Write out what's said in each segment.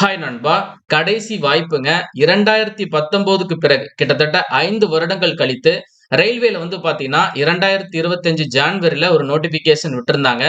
Hi நண்பா. கடைசி வாய்ப்புங்க. இரண்டாயிரத்தி பத்தொன்பதுக்கு பிறகு கிட்டத்தட்ட ஐந்து வருடங்கள் கழித்து ரயில்வேல வந்து பாத்தீங்கன்னா இரண்டாயிரத்தி இருபத்தஞ்சு ஜான்வரியில ஒரு நோட்டிபிகேஷன் விட்டிருந்தாங்க.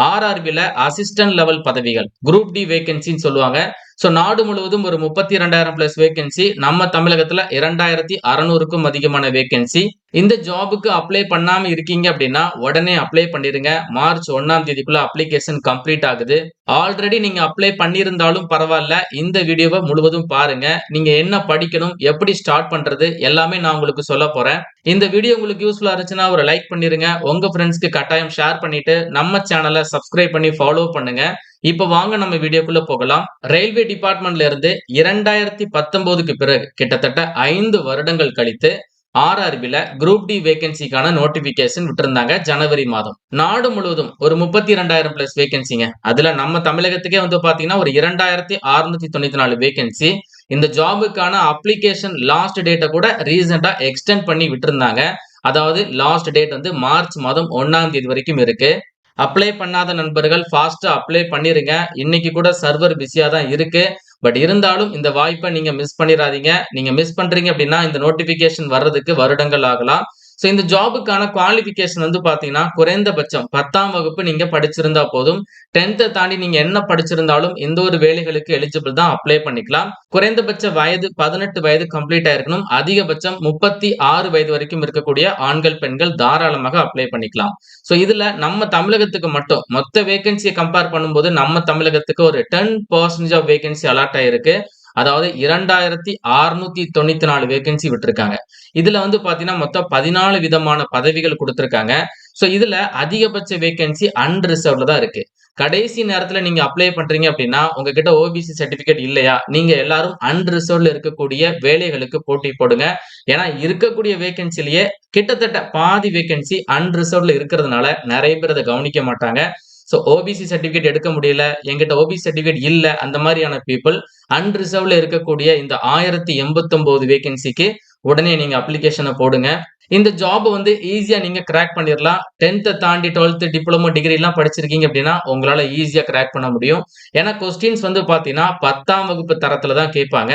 ஆர்ஆர்பில அசிஸ்டன்ட் லெவல் பதவிகள் குரூப் டி வேகன்சின்னு சொல்லுவாங்க. ஸோ நாடு முழுவதும் ஒரு முப்பத்தி இரண்டாயிரம் பிளஸ் வேகன்சி நம்ம தமிழகத்துல இரண்டாயிரத்தி அறநூறுக்கும் அதிகமான வேகன்சி இந்த ஜாபுக்கு அப்ளை பண்ணாம இருக்கீங்க அப்படின்னா உடனே அப்ளை பண்ணிருங்க. மார்ச் ஒன்னாம் தேதிக்குள்ள அப்ளிகேஷன் கம்ப்ளீட் ஆகுது. ஆல்ரெடி நீங்க அப்ளை பண்ணியிருந்தாலும் பரவாயில்ல. இந்த வீடியோவை முழுவதும் பாருங்க. நீங்க என்ன படிக்கணும் எப்படி ஸ்டார்ட் பண்றது எல்லாமே நான் உங்களுக்கு சொல்ல போறேன். இந்த வீடியோ உங்களுக்கு யூஸ்ஃபுல்லா இருந்துச்சுன்னா ஒரு லைக் பண்ணிருங்க. உங்க ஃப்ரெண்ட்ஸ்க்கு கட்டாயம் ஷேர் பண்ணிட்டு நம்ம சேனலை சப்ஸ்கிரைப் பண்ணி ஃபாலோ பண்ணுங்க. இப்ப வாங்க நம்ம வீடியோக்குள்ள போகலாம். ரயில்வே டிபார்ட்மெண்ட்ல இருந்து இரண்டாயிரத்தி பத்தொன்பதுக்கு பிறகு கிட்டத்தட்ட ஐந்து வருடங்கள் கழித்து ஆர்ஆர்பில குரூப் டி வேகன்சிக்கான நோட்டிபிகேஷன் விட்டுருந்தாங்க ஜனவரி மாதம். நாடு முழுவதும் ஒரு முப்பத்தி ரெண்டாயிரம் பிளஸ் வேகன்சிங்க. அதுல நம்ம தமிழகத்துக்கே வந்து பாத்தீங்கன்னா ஒரு இரண்டாயிரத்தி அறுநூத்தி தொண்ணூத்தி நாலு வேகன்சி. இந்த ஜாபுக்கான அப்ளிகேஷன் லாஸ்ட் டேட்டை கூட ரீசெண்டா எக்ஸ்டெண்ட் பண்ணி விட்டுருந்தாங்க. அதாவது லாஸ்ட் டேட் வந்து மார்ச் மாதம் ஒன்னாம் தேதி வரைக்கும் இருக்கு. அப்ளை பண்ணாத நண்பர்கள் ஃபாஸ்ட்டாக அப்ளை பண்ணிருங்க. இன்னைக்கு கூட சர்வர் பிஸியா தான் இருக்கு. பட் இருந்தாலும் இந்த வாய்ப்பை நீங்க மிஸ் பண்ணிடாதீங்க நீங்க மிஸ் பண்றீங்க அப்படின்னா இந்த நோட்டிபிகேஷன் வர்றதுக்கு வருடங்கள் ஆகலாம். ஸோ இந்த ஜாபுக்கான குவாலிஃபிகேஷன் வந்து பார்த்தீங்கன்னா குறைந்தபட்சம் பத்தாம் வகுப்பு நீங்க படிச்சிருந்தா போதும். டென்த்தை தாண்டி நீங்க என்ன படிச்சிருந்தாலும் எந்த ஒரு வேலைகளுக்கு எலிஜிபிள் தான் அப்ளை பண்ணிக்கலாம். குறைந்தபட்ச வயது பதினெட்டு வயது கம்ப்ளீட் ஆயிருக்கணும். அதிகபட்சம் முப்பத்தி ஆறு வயது வரைக்கும் இருக்கக்கூடிய ஆண்கள் பெண்கள் தாராளமாக அப்ளை பண்ணிக்கலாம். ஸோ இதுல நம்ம தமிழகத்துக்கு மட்டும் மொத்த வேகன்சியை கம்பேர் பண்ணும்போது நம்ம தமிழகத்துக்கு ஒரு ten percentage of vacancy allot ஆயிருக்கு. அதாவது இரண்டாயிரத்தி அறுநூத்தி தொண்ணூத்தி நாலு வேகன்சி விட்டுருக்காங்க. இதுல வந்து பாத்தீங்கன்னா மொத்தம் பதினாலு விதமான பதவிகள் கொடுத்துருக்காங்க. ஸோ இதுல அதிகபட்ச வேகன்சி அன்ரிசர்வ்ல தான் இருக்கு. கடைசி நேரத்துல நீங்க அப்ளை பண்றீங்க அப்படின்னா உங்ககிட்ட ஓபிசி சர்டிபிகேட் இல்லையா? நீங்க எல்லாரும் அன்ரிசர்வ்ல இருக்கக்கூடிய வேலைகளுக்கு போட்டி போடுங்க. ஏன்னா இருக்கக்கூடிய வேகன்சிலேயே கிட்டத்தட்ட பாதி வேகன்சி அன்ரிசர்வ்ல இருக்கிறதுனால நிறைய பேர் அதை கவனிக்க மாட்டாங்க. ஸோ ஓபிசி சர்டிஃபிகேட் எடுக்க முடியல எங்கிட்ட ஓபிசி சர்டிஃபிகேட் இல்லை அந்த மாதிரியான பீப்புள் அன்ரிசர்வ்ல இருக்கக்கூடிய இந்த ஆயிரத்தி எண்பத்தொம்போது வேகன்சிக்கு உடனே நீங்க அப்ளிகேஷனை போடுங்க. இந்த ஜாப் வந்து ஈஸியா நீங்க கிராக் பண்ணிடலாம் டென்த்தை தாண்டி டுவெல்த்து டிப்ளமோ டிகிரி எல்லாம் படிச்சிருக்கீங்க அப்படின்னா உங்களால ஈஸியா கிராக் பண்ண முடியும். ஏன்னா கொஸ்டின்ஸ் வந்து பாத்தீங்கன்னா பத்தாம் வகுப்பு தரத்துல தான் கேட்பாங்க.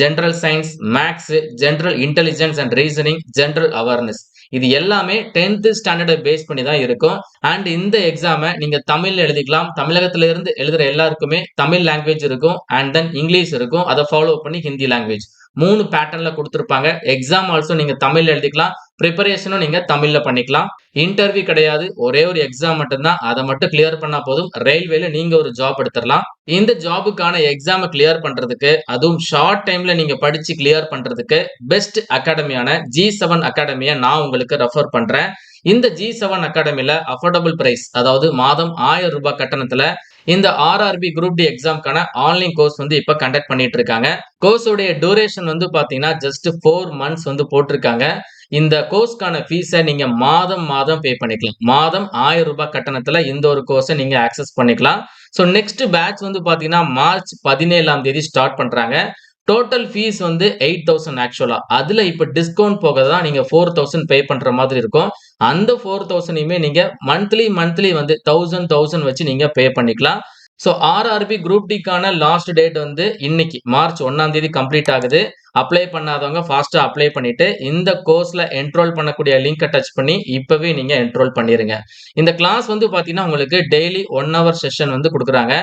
General science maths general intelligence and reasoning general awareness இது எல்லாமே டென்த் ஸ்டாண்டர்டை பேஸ் பண்ணி தான் இருக்கும். அண்ட் இந்த எக்ஸாமை நீங்க தமிழ்ல எழுதிக்கலாம். தமிழகத்துல இருந்து எழுதுற எல்லாருக்குமே தமிழ் லாங்குவேஜ் இருக்கும். அண்ட் தென் இங்கிலீஷ் இருக்கும். அதை ஃபாலோ பண்ணி ஹிந்தி லாங்குவேஜ் மூணு பேட்டர்ன்ல கொடுத்துருப்பாங்க. எக்ஸாம் ஆல்சோ நீங்க தமிழ்ல எழுதிக்கலாம். ப்ரிப்பரேஷனும் நீங்க தமிழ்ல பண்ணிக்கலாம். இன்டர்வியூ கிடையாது. ஒரே ஒரு எக்ஸாம் மட்டும்தான். அதை மட்டும் கிளியர் பண்ணா போதும். ரயில்வேல நீங்க ஒரு ஜாப் எடுத்துடலாம். இந்த ஜாபுக்கான எக்ஸாமை கிளியர் பண்றதுக்கு அதுவும் ஷார்ட் டைம்ல நீங்க படிச்சு கிளியர் பண்றதுக்கு பெஸ்ட் அகாடமியான ஜி செவன் அகாடமியை நான் உங்களுக்கு ரெஃபர் பண்றேன். இந்த ஜி செவன் அகாடமியில அஃபோர்டபுள் பிரைஸ் அதாவது மாதம் ஆயிரம் ரூபாய் கட்டணத்துல இந்த ஆர்ஆர்பி குரூப் டி எக்ஸாம்க்கான ஆன்லைன் கோர்ஸ் வந்து இப்ப கண்டக்ட் பண்ணிட்டு இருக்காங்க கோர்ஸோடைய டூரேஷன் வந்து பாத்தீங்கன்னா ஜஸ்ட் ஃபோர் மந்த்ஸ் வந்து போட்டிருக்காங்க. இந்த கோர்ஸ்க்கான ஃபீஸை நீங்க மாதம் மாதம் பே பண்ணிக்கலாம். மாதம் ஆயிரம் ரூபாய் கட்டணத்துல இந்த ஒரு கோர்ஸை நீங்க ஆக்சஸ் பண்ணிக்கலாம். ஸோ நெக்ஸ்ட் பேட்ச் வந்து பாத்தீங்கன்னா மார்ச் பதினேழாம் தேதி ஸ்டார்ட் பண்றாங்க. டோட்டல் ஃபீஸ் வந்து எயிட் தௌசண்ட் ஆக்சுவலா அதுல இப்ப டிஸ்கவுண்ட் போக தான் நீங்க ஃபோர் தௌசண்ட் பே பண்ற மாதிரி இருக்கும். அந்த ஃபோர் தௌசண்டையுமே நீங்க மந்த்லி மந்த்லி வந்து தௌசண்ட் தௌசண்ட் வச்சு நீங்க பே பண்ணிக்கலாம். ஸோ ஆர்ஆர்பி குரூப் டிக்கான லாஸ்ட் டேட் வந்து இன்னைக்கு மார்ச் ஒன்னாம் தேதி கம்ப்ளீட் ஆகுது. அப்ளை பண்ணாதவங்க ஃபாஸ்டா அப்ளை பண்ணிட்டு இந்த கோர்ஸ்ல என்ரோல் பண்ணக்கூடிய லிங்கை டச் பண்ணி இப்பவே நீங்க என்ரோல் பண்ணிருங்க. இந்த கிளாஸ் வந்து பாத்தீங்கன்னா உங்களுக்கு டெய்லி ஒன் ஹவர் செஷன் வந்து கொடுக்குறாங்க.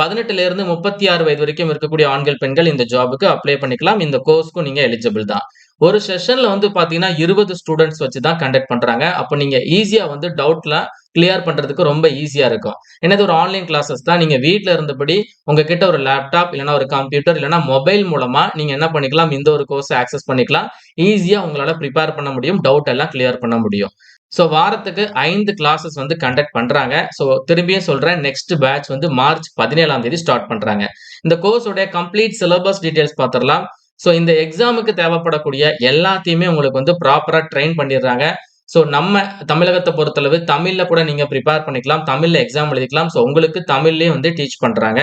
பதினெட்டுல இருந்து முப்பத்தி ஆறு வயது வரைக்கும் இருக்கக்கூடிய ஆண்கள் பெண்கள் இந்த ஜாபுக்கு அப்ளை பண்ணிக்கலாம். இந்த கோர்ஸ்க்கும் நீங்க எலிஜிபிள் தான். ஒரு செஷன்ல வந்து பாத்தீங்கன்னா இருபது ஸ்டூடெண்ட்ஸ் வச்சு தான் கண்டக்ட் பண்றாங்க. அப்போ நீங்க ஈஸியா வந்து டவுட்ல கிளியர் பண்றதுக்கு ரொம்ப ஈஸியா இருக்கும். என்னது ஒரு ஆன்லைன் கிளாஸஸ் தான். நீங்க வீட்டில் இருந்தபடி உங்ககிட்ட ஒரு லேப்டாப் இல்லைன்னா ஒரு கம்ப்யூட்டர் இல்லைன்னா மொபைல் மூலமா நீங்க என்ன பண்ணிக்கலாம்? இந்த ஒரு கோர்ஸ் ஆக்சஸ் பண்ணிக்கலாம். ஈஸியா உங்களால ப்ரிப்பேர் பண்ண முடியும். டவுட் எல்லாம் கிளியர் பண்ண முடியும். ஸோ வாரத்துக்கு ஐந்து கிளாஸஸ் வந்து கண்டக்ட் பண்ணுறாங்க ஸோ திரும்பியும் சொல்கிறேன் நெக்ஸ்ட் பேட்ச் வந்து மார்ச் பதினேழாம் தேதி ஸ்டார்ட் பண்ணுறாங்க இந்த கோர்ஸோட கம்ப்ளீட் சிலபஸ் டீட்டெயில்ஸ் பார்த்துடலாம் ஸோ இந்த எக்ஸாமுக்கு தேவைப்படக்கூடிய எல்லாத்தையுமே உங்களுக்கு வந்து ப்ராப்பராக ட்ரெயின் பண்ணிடுறாங்க. ஸோ நம்ம தமிழகத்தை பொறுத்தளவு தமிழில் கூட நீங்கள் ப்ரிப்பேர் பண்ணிக்கலாம். தமிழில் எக்ஸாம் எழுதிக்கலாம். ஸோ உங்களுக்கு தமிழ்லேயே வந்து டீச் பண்ணுறாங்க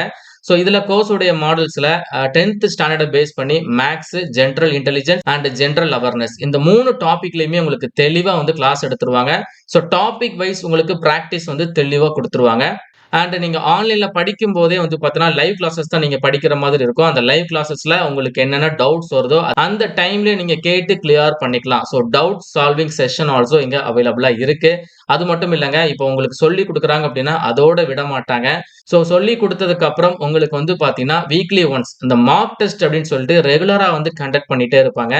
ஸோ இதில் கோர்ஸுடைய மாடல்ஸில் டென்த் ஸ்டாண்டர்டை பேஸ் பண்ணி maths general intelligence and general awareness இந்த மூணு டாபிக்லையுமே உங்களுக்கு தெளிவாக வந்து கிளாஸ் எடுத்துருவாங்க. ஸோ டாபிக் வைஸ் உங்களுக்கு ப்ராக்டிஸ் வந்து தெளிவாக கொடுத்துருவாங்க. அண்ட் நீங்கள் ஆன்லைனில் படிக்கும் போதே வந்து பார்த்தீங்கன்னா, லைவ் கிளாஸஸ் தான் நீங்கள் படிக்கிற மாதிரி இருக்கும். அந்த லைவ் கிளாஸஸில் உங்களுக்கு என்னென்ன டவுட்ஸ் வருதோ, அந்த டைம்லேயே நீங்கள் கேட்டு கிளியர் பண்ணிக்கலாம். So doubt solving session also இங்கே அவைலபிளாக இருக்குது அது மட்டும் இல்லைங்க இப்போ உங்களுக்கு சொல்லிக் கொடுக்குறாங்க அப்படின்னா, அதோட விட மாட்டாங்க. ஸோ சொல்லிக் கொடுத்ததுக்கப்புறம் உங்களுக்கு வந்து பார்த்தீங்கன்னா, வீக்லி ஒன்ஸ் இந்த மார்க் டெஸ்ட் அப்படின்னு சொல்லிட்டு ரெகுலராக வந்து கண்டக்ட் பண்ணிட்டே இருப்பாங்க.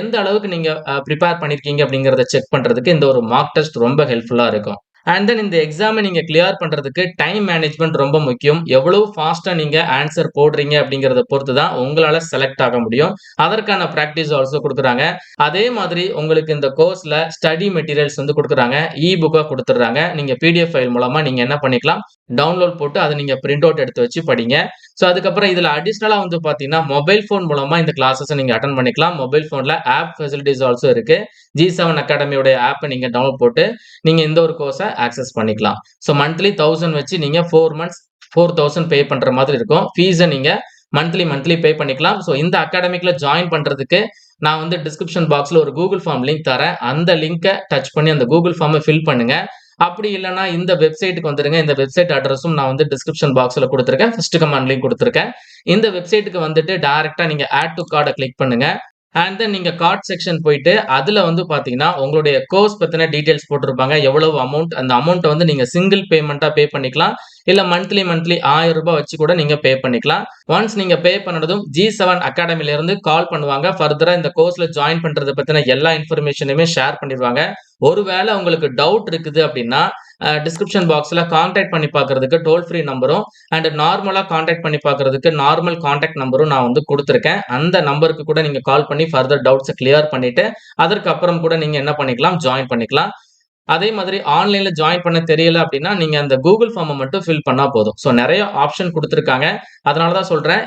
எந்த அளவுக்கு நீங்கள் ப்ரிப்பேர் பண்ணியிருக்கீங்க அப்படிங்கிறத செக் பண்ணுறதுக்கு இந்த ஒரு மார்க் டெஸ்ட் ரொம்ப ஹெல்ப்ஃபுல்லாக இருக்கும். அண்ட் தென் இந்த எக்ஸாமை நீங்கள் கிளியர் பண்ணுறதுக்கு டைம் மேனேஜ்மெண்ட் ரொம்ப முக்கியம். எவ்வளோ ஃபாஸ்ட்டாக நீங்கள் ஆன்சர் போடுறீங்க அப்படிங்கிறத பொறுத்து தான் உங்களால் செலக்ட் ஆக முடியும். அதற்கான ப்ராக்டிஸ் ஆல்சோ கொடுக்குறாங்க அதே மாதிரி உங்களுக்கு இந்த கோர்ஸில் ஸ்டடி மெட்டீரியல்ஸ் வந்து கொடுக்குறாங்க இ புக்காக கொடுத்துட்றாங்க நீங்கள் பிடிஎஃப் ஃபைல் மூலமாக நீங்கள் என்ன பண்ணிக்கலாம், டவுன்லோட் போட்டு அதை நீங்கள் பிரிண்ட் அவுட் எடுத்து வச்சு படிங்க. ஸோ அதுக்கப்புறம் இதில் அடிஷ்னலாக வந்து பார்த்தீங்கன்னா, மொபைல் ஃபோன் மூலமாக இந்த கிளாஸஸை நீங்கள் அட்டன் பண்ணிக்கலாம். மொபைல் ஃபோனில் ஆப் ஃபெசிலிட்டிஸ் ஆல்சோ இருக்கு. G7 அகாடமியோட ஆப்பை நீங்கள் டவுன்லோட் போட்டு நீங்கள் இந்த ஒரு கோர்ஸை ஆக்சஸ் பண்ணிக்கலாம். ஸோ மந்த்லி தௌசண்ட் வச்சு நீங்கள் ஃபோர் மந்த்ஸ் 4000 பே பண்ணுற மாதிரி இருக்கும். ஃபீஸை நீங்கள் மந்த்லி மந்த்லி பே பண்ணிக்கலாம். ஸோ இந்த அகாடமிக்கில் ஜாயின் பண்ணுறதுக்கு நான் வந்து டிஸ்கிரிப்ஷன் பாக்ஸில் ஒரு கூகுள் ஃபார்ம் லிங்க் தரேன். அந்த லிங்கை டச் பண்ணி அந்த கூகுள் ஃபார்மை ஃபில் பண்ணுங்கள் அப்படி இல்லைனா இந்த வெப்சைட்டுக்கு வந்துருங்க. இந்த வெப்சைட் அட்ரஸும் நான் வந்து டிஸ்கிரிப்ஷன் பாக்ஸில் கொடுத்துருக்கேன் ஃபர்ஸ்ட் கமாண்ட் லிங்க் இந்த வெப்சைட்டுக்கு வந்துட்டு டேரெக்டாக நீங்கள் ஆட் டு கார்டை கிளிக் பண்ணுங்க. அண்ட் தென் நீங்கள் கார்ட் செக்ஷன் போயிட்டு அதில் வந்து பார்த்தீங்கன்னா, உங்களுடைய கோர்ஸ் பற்றின டீட்டெயில்ஸ் போட்டிருப்பாங்க. எவ்வளவு அமௌண்ட் அந்த அமௌண்ட்டை வந்து நீங்கள் சிங்கிள் பேமெண்ட்டாக பே பண்ணிக்கலாம். இல்ல மந்த்லி மந்த்லி ஆயிரம் ரூபாய் வச்சு கூட நீங்க பே பண்ணிக்கலாம். ஒன்ஸ் நீங்க பே பண்ணதும் G7 அகாடமில இருந்து கால் பண்ணுவாங்க. ஃபர்தரா இந்த கோர்ஸ்ல ஜாயின் பண்றத பத்தின எல்லா இன்ஃபர்மேஷனுமே ஷேர் பண்ணிடுவாங்க ஒருவேளை உங்களுக்கு டவுட் இருக்குது அப்படின்னா, டிஸ்கிரிப்ஷன் பாக்ஸ்ல காண்டாக்ட் பண்ணி பார்க்கிறதுக்கு டோல் ஃப்ரீ நம்பரும் அண்ட் நார்மலா காண்டாக்ட் பண்ணி பாக்குறதுக்கு நார்மல் காண்டாக்ட் நம்பரும் நான் வந்து கொடுத்துருக்கேன் அந்த நம்பருக்கு கூட நீங்க கால் பண்ணி ஃபர்தர் டவுட்ஸை கிளியர் பண்ணிட்டு, அதற்கப்புறம் கூட நீங்க என்ன பண்ணிக்கலாம், ஜாயின் பண்ணிக்கலாம். அதே மாதிரி ஆன்லைன்ல ஜாயின் பண்ண தெரியல அப்படின்னா, நீங்க அந்த கூகுள் ஃபார்மை மட்டும் ஃபில் பண்ணா போதும். ஸோ நிறைய ஆப்ஷன் கொடுத்துருக்காங்க அதனால தான் சொல்றேன்.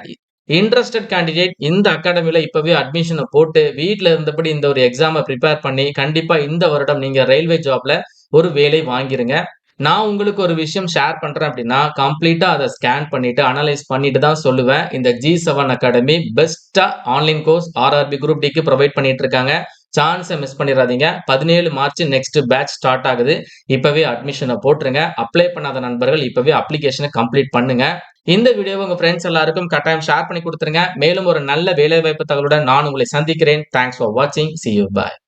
இன்ட்ரஸ்டட் கேண்டிடேட் இந்த அகாடமியில் இப்பவே அட்மிஷனை போட்டு வீட்டில் இருந்தபடி இந்த ஒரு எக்ஸாமை ப்ரிப்பேர் பண்ணி, கண்டிப்பா இந்த வருடம் நீங்க ரயில்வே ஜாப்ல ஒரு வேலை வாங்கிருங்க. நான் உங்களுக்கு ஒரு விஷயம் ஷேர் பண்றேன் அப்படின்னா, கம்ப்ளீட்டா அதை ஸ்கேன் பண்ணிட்டு, அனலைஸ் பண்ணிட்டு தான் சொல்லுவேன். இந்த ஜி செவன் அகாடமி பெஸ்ட்டாக ஆன்லைன் கோர்ஸ் ஆர்ஆர்பி குரூப் டிக்கு ப்ரொவைட் பண்ணிட்டு இருக்காங்க. சான்ஸை மிஸ் பண்ணிடாதீங்க பதினேழு மார்ச் நெக்ஸ்ட் பேட்ச் ஸ்டார்ட் ஆகுது. இப்பவே அட்மிஷனை போட்டுருங்க. அப்ளை பண்ணாத நண்பர்கள் இப்போவே அப்ளிகேஷனை கம்ப்ளீட் பண்ணுங்க. இந்த வீடியோ உங்க ஃப்ரெண்ட்ஸ் எல்லாருக்கும் கட்டாயம் ஷேர் பண்ணி கொடுத்துருங்க மேலும் ஒரு நல்ல வேலைவாய்ப்பு தகவலுடன் நான் உங்களை சந்திக்கிறேன். தேங்க்ஸ் ஃபார் வாட்சிங். See you. பாய்.